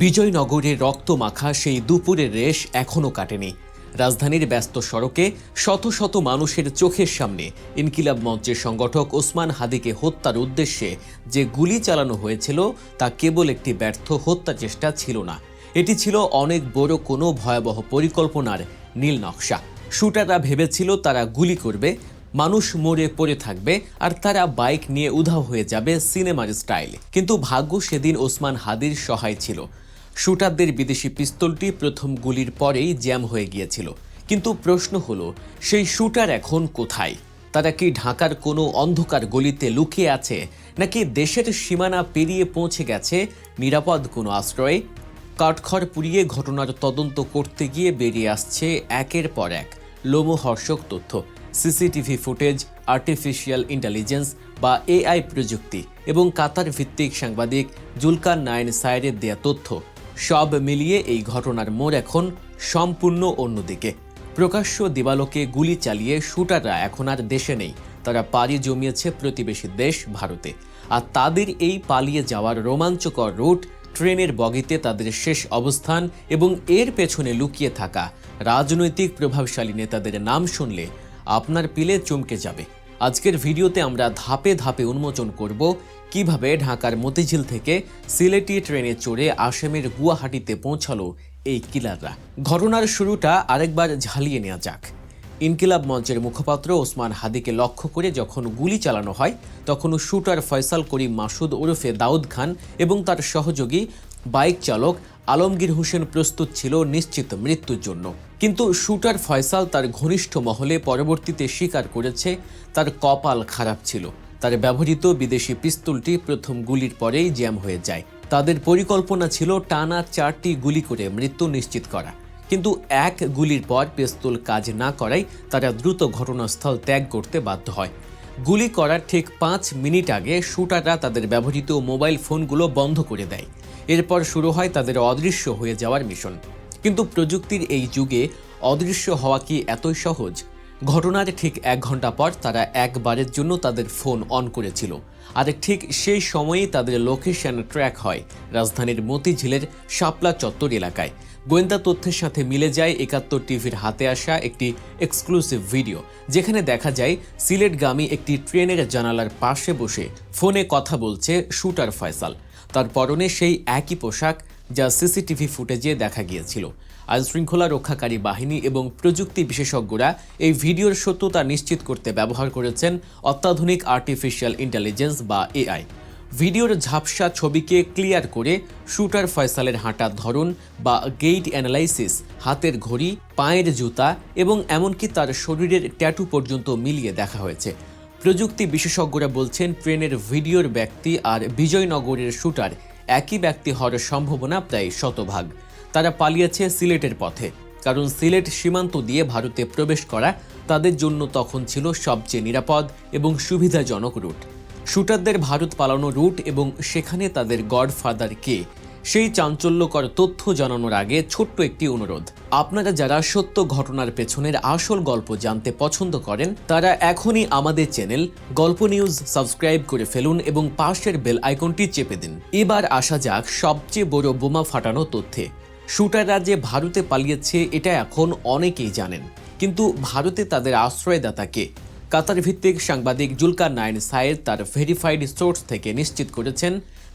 বিজয়নগরের রক্তমাখা সেই দুপুরের রেশ এখনও কাটেনি। রাজধানীর ব্যস্ত সড়কে শত শত মানুষের চোখের সামনে ইনকিলাব মঞ্চের সংগঠক ওসমান হাদিকে হত্যার উদ্দেশ্যে যে গুলি চালানো হয়েছিল, তা কেবল একটি ব্যর্থ হত্যা চেষ্টা ছিল না। এটি ছিল অনেক বড় কোনো ভয়াবহ পরিকল্পনার নীল নকশা। শুটাররা ভেবেছিল তারা গুলি করবে মানুষ মরে পড়ে থাকবে আর তারা বাইক নিয়ে উধাও হয়ে যাবে সিনেমার স্টাইলে। কিন্তু ভাগ্য সেদিন ওসমান হাদির সহায় ছিল। শুটারদের বিদেশি পিস্তলটি প্রথম গুলির পরেই জ্যাম হয়ে গিয়েছিল। কিন্তু প্রশ্ন হলো, সেই শুটার এখন কোথায়? তারা কি ঢাকার কোনো অন্ধকার গলিতে লুকিয়ে আছে, নাকি দেশের সীমানা পেরিয়ে পৌঁছে গেছে নিরাপদ কোনো আশ্রয়ে? কাঠখড় পুড়িয়ে ঘটনার তদন্ত করতে গিয়ে বেরিয়ে আসছে একের পর এক। লোমহর্ষক তথ্য। সিসিটিভি ফুটেজ, আর্টিফিশিয়াল ইন্টেলিজেন্স বা এআই প্রযুক্তি এবং কাতার ভিত্তিক সাংবাদিক জুলকার নাইন সাইরের দেয়া তথ্য। সব মিলিয়ে এই ঘটনার মোড় এখন সম্পূর্ণ অন্যদিকে। প্রকাশ্য দিবালোকে গুলি চালিয়ে শুটাররা এখন আর দেশে নেই, তারা পাড়ি জমিয়েছে প্রতিবেশী দেশ ভারতে। আর তাদের এই পালিয়ে যাওয়ার রোমাঞ্চকর রুট ট্রেনের বগিতে তাদের শেষ অবস্থান এবং এর পেছনে লুকিয়ে থাকা রাজনৈতিক প্রভাবশালী নেতাদের নাম শুনলে আপনার পিলে চমকে যাবে। আজকের ভিডিওতে আমরা ধাপে ধাপে উন্মোচন করব কীভাবে ঢাকার মতিঝিল থেকে সিলেটি ট্রেনে চড়ে আসামের গুয়াহাটিতে পৌঁছালো এই কিলাররা। ঘটনার শুরুটা আরেকবার ঝালিয়ে নেওয়া যাক। ইনকিলাব মঞ্চের মুখপাত্র ওসমান হাদিকে লক্ষ্য করে যখন গুলি চালানো হয় তখন শুটার ফয়সাল করিম মাসুদ ওরফে দাউদ খান এবং তার সহযোগী বাইক চালক আলমগীর হোসেন প্রস্তুত ছিল নিশ্চিত মৃত্যুর জন্য। কিন্তু শুটার ফয়সাল তার ঘনিষ্ঠ মহলে পরবর্তীতে স্বীকার করেছে, তার কপাল খারাপ ছিল। তার ব্যবহৃত বিদেশি পিস্তলটি প্রথম গুলির পরেই জ্যাম হয়ে যায়। তাদের পরিকল্পনা ছিল টানা চারটি গুলি করে মৃত্যু নিশ্চিত করা। কিন্তু এক গুলির পর পিস্তল কাজ না করায় তারা দ্রুত ঘটনাস্থল ত্যাগ করতে বাধ্য হয়। গুলি করার ঠিক পাঁচ মিনিট আগে শুটাররা তাদের ব্যবহৃত মোবাইল ফোনগুলো বন্ধ করে দেয়। এরপর শুরু হয় তাদের অদৃশ্য হয়ে যাওয়ার মিশন। কিন্তু প্রযুক্তির এই যুগে অদৃশ্য হওয়া কি এতই সহজ? ঘটনার ঠিক এক ঘণ্টা পর তারা একবারের জন্য তাদের ফোন অন করেছিল। আর ঠিক সেই সময়েই তাদের লোকেশন ট্র্যাক হয় রাজধানীর মতিঝিলের শাপলা চত্বর এলাকায়। গোয়েন্দা তথ্যের সাথে মিলে যায় একাত্তর টিভির হাতে আসা একটি এক্সক্লুসিভ ভিডিও যেখানে দেখা যায় সিলেটগামী একটি ট্রেনের জানালার পাশে বসে ফোনে কথা বলছে শুটার ফয়সাল। তার পরনে সেই একই পোশাক যা সিসিটিভি ফুটেজে দেখা গিয়েছিল। আইনশৃঙ্খলা রক্ষাকারী বাহিনী এবং প্রযুক্তি বিশেষজ্ঞরা এই ভিডিওর সত্যতা নিশ্চিত করতে ব্যবহার করেছেন অত্যাধুনিক আর্টিফিশিয়াল ইন্টেলিজেন্স বা এআই। ভিডিওর ঝাপসা ছবিকে ক্লিয়ার করে শুটার ফয়সালের হাঁটার ধরন বা গেইট অ্যানালাইসিস হাতের ঘড়ি, পায়ের জুতা এবং এমনকি তার শরীরের ট্যাটু পর্যন্ত মিলিয়ে দেখা হয়েছে। প্রযুক্তি বিশেষজ্ঞরা বলছেন, ট্রেনের ভিডিওর ব্যক্তি আর বিজয়নগরের শুটার একই ব্যক্তি হওয়ার সম্ভাবনা প্রায় শতভাগ। তারা পালিয়েছে সিলেটের পথে। কারণ সিলেট সীমান্ত দিয়ে ভারতে প্রবেশ করা তাদের জন্য তখন ছিল সবচেয়ে নিরাপদ এবং সুবিধাজনক রুট। শুটারদের ভারত পালানো রুট এবং সেখানে তাদের গডফাদার কে? সেই চাঞ্চল্যকর তথ্য জানানোর আগে ছোট্ট একটি অনুরোধ। আপনারা যারা সত্য ঘটনার পেছনের আসল গল্প জানতে পছন্দ করেন, তারা এখনই আমাদের চ্যানেল গল্প নিউজ সাবস্ক্রাইব করে ফেলুন এবং পাশের বেল আইকনটি চেপে দিন। এবার আসা যাক সবচেয়ে বড় বোমা ফাটানো তথ্যে। শুটাররা যে ভারতে পালিয়েছে এটা এখন অনেকেই জানেন। কিন্তু ভারতে তাদের আশ্রয়দাতা কে? কাতার ভিত্তিক সাংবাদিক জুলকার নাইন সায়েদ তার ভেরিফাইড সোর্স থেকে নিশ্চিত করেছেন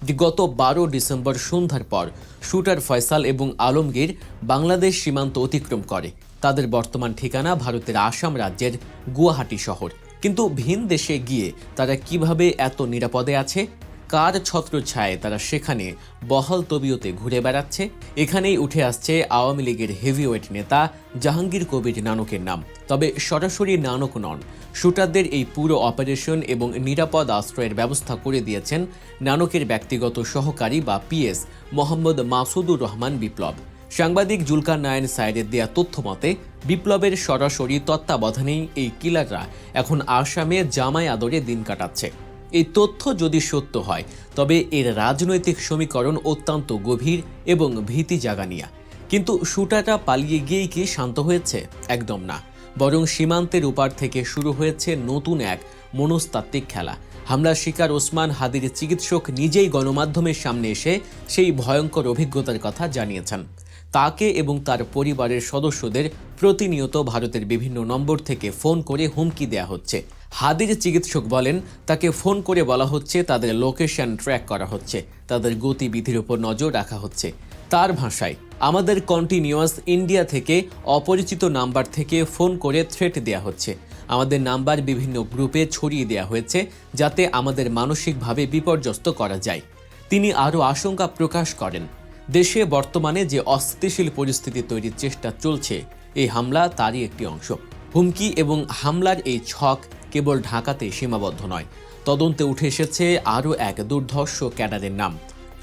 গত বারো ডিসেম্বর সন্ধ্যার পর শুটার ফয়সাল এবং আলমগীর বাংলাদেশ সীমান্ত অতিক্রম করে। তাদের বর্তমান ঠিকানা ভারতের আসাম রাজ্যের গুয়াহাটি শহর। কিন্তু ভিন দেশে গিয়ে তারা কীভাবে এত নিরাপদে আছে? কার ছত্র ছত্রছায়ায় তারা সেখানে বহাল তবিয়তে ঘুরে বেড়াচ্ছে? এখানেই উঠে আসছে আওয়ামী লীগের হেভিওয়েট নেতা জাহাঙ্গীর কবির নানকের নাম। তবে সরাসরি নানক নন। শুটারদের এই পুরো অপারেশন এবং নিরাপদ আশ্রয়ের ব্যবস্থা করে দিয়েছেন নানকের ব্যক্তিগত সহকারী বা পিএস মোহাম্মদ মাসুদুর রহমান বিপ্লব। সাংবাদিক জুলকার নায়ন সাইডের দেয়া তথ্য মতে, বিপ্লবের সরাসরি তত্ত্বাবধানেই এই কিলাররা এখন আসামে জামাই আদরে দিন কাটাচ্ছে। এই তথ্য যদি সত্য হয়, তবে এর রাজনৈতিক সমীকরণ অত্যন্ত গভীর এবং ভীতি জাগানিয়া। কিন্তু শুটাটা পালিয়ে গিয়েই কি শান্ত হয়েছে? একদম না। বরং সীমান্তের উপার থেকে শুরু হয়েছে নতুন এক মনস্তাত্ত্বিক খেলা। হামলার শিকার ওসমান হাদির চিকিৎসক নিজেই গণমাধ্যমের সামনে এসে সেই ভয়ঙ্কর অভিজ্ঞতার কথা জানিয়েছেন। তাকে এবং তার পরিবারের সদস্যদের প্রতিনিয়ত ভারতের বিভিন্ন নম্বর থেকে ফোন করে হুমকি দেয়া হচ্ছে। হাদির চিকিৎসক বলেন, তাকে ফোন করে বলা হচ্ছে, তাদের লোকেশন ট্র্যাক করা হচ্ছে, তাদের গতিবিধির উপর নজর রাখা হচ্ছে। তার ভাষায়, আমাদের কন্টিনিউয়াস ইন্ডিয়া থেকে অপরিচিত নাম্বার থেকে ফোন করে থ্রেট দেয়া হচ্ছে। আমাদের নাম্বার বিভিন্ন গ্রুপে ছড়িয়ে দেওয়া হয়েছে, যাতে আমাদের মানসিকভাবে বিপর্যস্ত করা যায়। তিনি আরও আশঙ্কা প্রকাশ করেন। দেশে বর্তমানে যে অস্থিতিশীল পরিস্থিতি তৈরির চেষ্টা চলছে, এই হামলা তারই একটি অংশ। হুমকি এবং হামলার এই ছক কেবল ঢাকাতে সীমাবদ্ধ নয়। তদন্তে উঠে এসেছে আরও এক দুর্ধর্ষ ক্যাডারের নাম।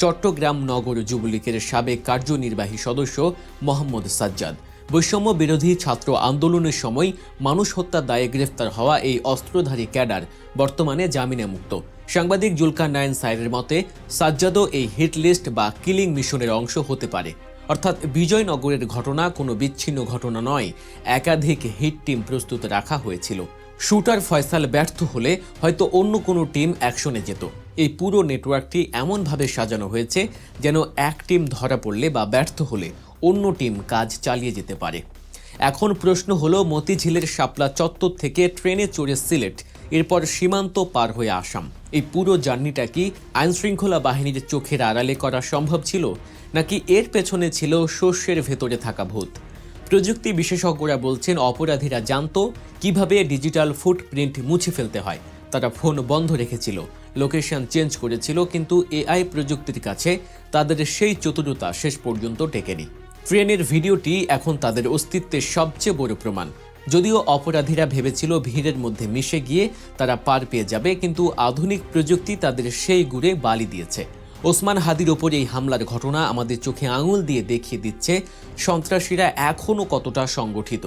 চট্টগ্রাম নগর যুবলীগের সাবেক কার্যনির্বাহী সদস্য মোহাম্মদ সাজ্জাদ। বৈষম্য বিরোধী ছাত্র আন্দোলনের সময় মানুষ হত্যার দায়ে গ্রেফতার হওয়া এই অস্ত্রধারী ক্যাডার বর্তমানে জামিনে মুক্ত। সাংবাদিক জুলকার নায়ন সাইরের মতে, সাজ্জাদও এই হিট লিস্ট বা কিলিং মিশনের অংশ হতে পারে। অর্থাৎ বিজয়নগরের ঘটনা কোনো বিচ্ছিন্ন ঘটনা নয়, একাধিক হিট টিম প্রস্তুত রাখা হয়েছিল। শুটার ফয়সাল ব্যর্থ হলে হয়তো অন্য কোনো টিম অ্যাকশনে যেত। এই পুরো নেটওয়ার্কটি এমনভাবে সাজানো হয়েছে যেন এক টিম ধরা পড়লে বা ব্যর্থ হলে অন্য টিম কাজ চালিয়ে যেতে পারে। এখন প্রশ্ন হলো, মতিঝিলের শাপলা চত্বর থেকে ট্রেনে চড়ে সিলেট এরপর সীমান্ত পার হয়ে আসাম। এই পুরো জার্নিটা কি আইনশৃঙ্খলা বাহিনীর চোখের আড়ালে করা সম্ভব ছিল, নাকি এর পেছনে ছিল শস্যের ভেতরে থাকা ভূত? প্রযুক্তি বিশেষজ্ঞরা বলছেন অপরাধীরা জানতো কীভাবে ডিজিটাল ফুটপ্রিন্ট মুছে ফেলতে হয়। তারা ফোন বন্ধ রেখেছিল, লোকেশন চেঞ্জ করেছিল, কিন্তু এআই প্রযুক্তির কাছে তাদের সেই চতুরতা শেষ পর্যন্ত টেকেনি। ট্রেনের ভিডিওটি এখন তাদের অস্তিত্বের সবচেয়ে বড় প্রমাণ যদিও অপরাধীরা ভেবেছিল ভিড়ের মধ্যে মিশে গিয়ে তারা পার পেয়ে যাবে, কিন্তু আধুনিক প্রযুক্তি তাদের সেই গুড়ে বালি দিয়েছে। ওসমান হাদির ওপর এই হামলার ঘটনা আমাদের চোখে আঙুল দিয়ে দেখিয়ে দিচ্ছে, সন্ত্রাসীরা এখনও কতটা সংগঠিত।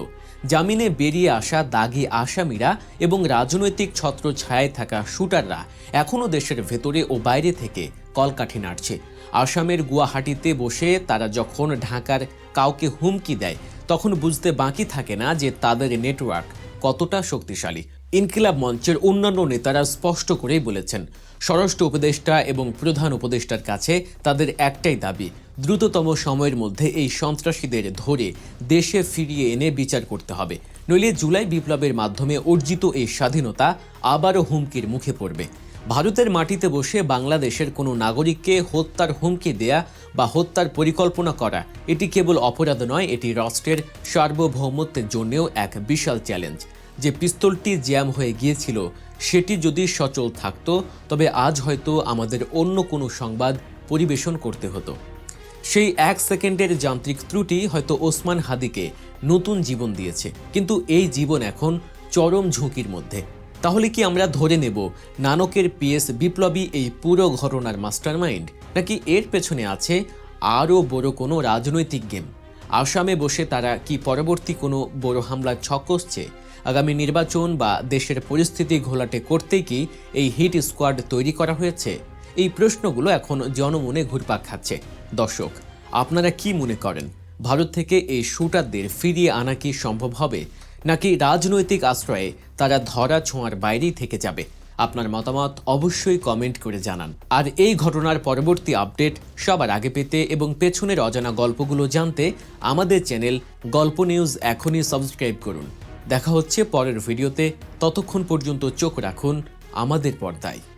জামিনে বেরিয়ে আসা দাগি আসামিরা এবং রাজনৈতিক ছত্র ছায়ায় থাকা শুটাররা এখনও দেশের ভেতরে ও বাইরে থেকে কলকাঠি নাড়ছে। আসামের গুয়াহাটিতে বসে তারা যখন ঢাকার কাউকে হুমকি দেয়, তখন বুঝতে বাকি থাকে না যে তাদের নেটওয়ার্ক কতটা শক্তিশালী। ইনকিলাব মঞ্চের অন্যান্য নেতারা স্পষ্ট করেই বলেছেন, স্বরাষ্ট্র উপদেষ্টা এবং প্রধান উপদেষ্টার কাছে তাদের একটাই দাবি, দ্রুততম সময়ের মধ্যে এই সন্ত্রাসীদের ধরে দেশে ফিরিয়ে এনে বিচার করতে হবে। নইলে জুলাই বিপ্লবের মাধ্যমে অর্জিত এই স্বাধীনতা আবারও হুমকির মুখে পড়বে। ভারতের মাটিতে বসে বাংলাদেশের কোনো নাগরিককে হত্যার হুমকি দেয়া বা হত্যার পরিকল্পনা করা, এটি কেবল অপরাধ নয়, এটি রাষ্ট্রের সার্বভৌমত্বের জন্যও এক বিশাল চ্যালেঞ্জ। যে পিস্তলটি জ্যাম হয়ে গিয়েছিল, সেটি যদি সচল থাকত, তবে আজ হয়তো আমাদের অন্য কোনো সংবাদ পরিবেশন করতে হতো। সেই এক সেকেন্ডের যান্ত্রিক ত্রুটি হয়তো ওসমান হাদিকে নতুন জীবন দিয়েছে, কিন্তু এই জীবন এখন চরম ঝুঁকির মধ্যে। তাহলে কি আমরা ধরে নেব নানকের পিএস বিপ্লবী এই পুরো ঘটনার মাস্টারমাইন্ড? নাকি এর পেছনে আছে আরও বড় কোনো রাজনৈতিক গেম? আসামে বসে তারা কি পরবর্তী কোনো বড় হামলার ছক কষছে? আগামী নির্বাচন বা দেশের পরিস্থিতি ঘোলাটে করতেই কি এই হিট স্কোয়াড তৈরি করা হয়েছে? এই প্রশ্নগুলো এখন জনমনে ঘুরপাক খাচ্ছে। দর্শক, আপনারা কি মনে করেন? ভারত থেকে এই শুটারদের ফিরিয়ে আনা কি সম্ভব হবে? নাকি রাজনৈতিক আশ্রয়ে তারা ধরা ছোঁয়ার বাইরেই থেকে যাবে? আপনার মতামত অবশ্যই কমেন্ট করে জানান। আর এই ঘটনার পরবর্তী আপডেট সবার আগে পেতে এবং পেছনের অজানা গল্পগুলো জানতে আমাদের চ্যানেল গল্প নিউজ এখনই সাবস্ক্রাইব করুন। দেখা হচ্ছে পরের ভিডিওতে ততক্ষণ পর্যন্ত চোখ রাখুন আমাদের পর্দায়।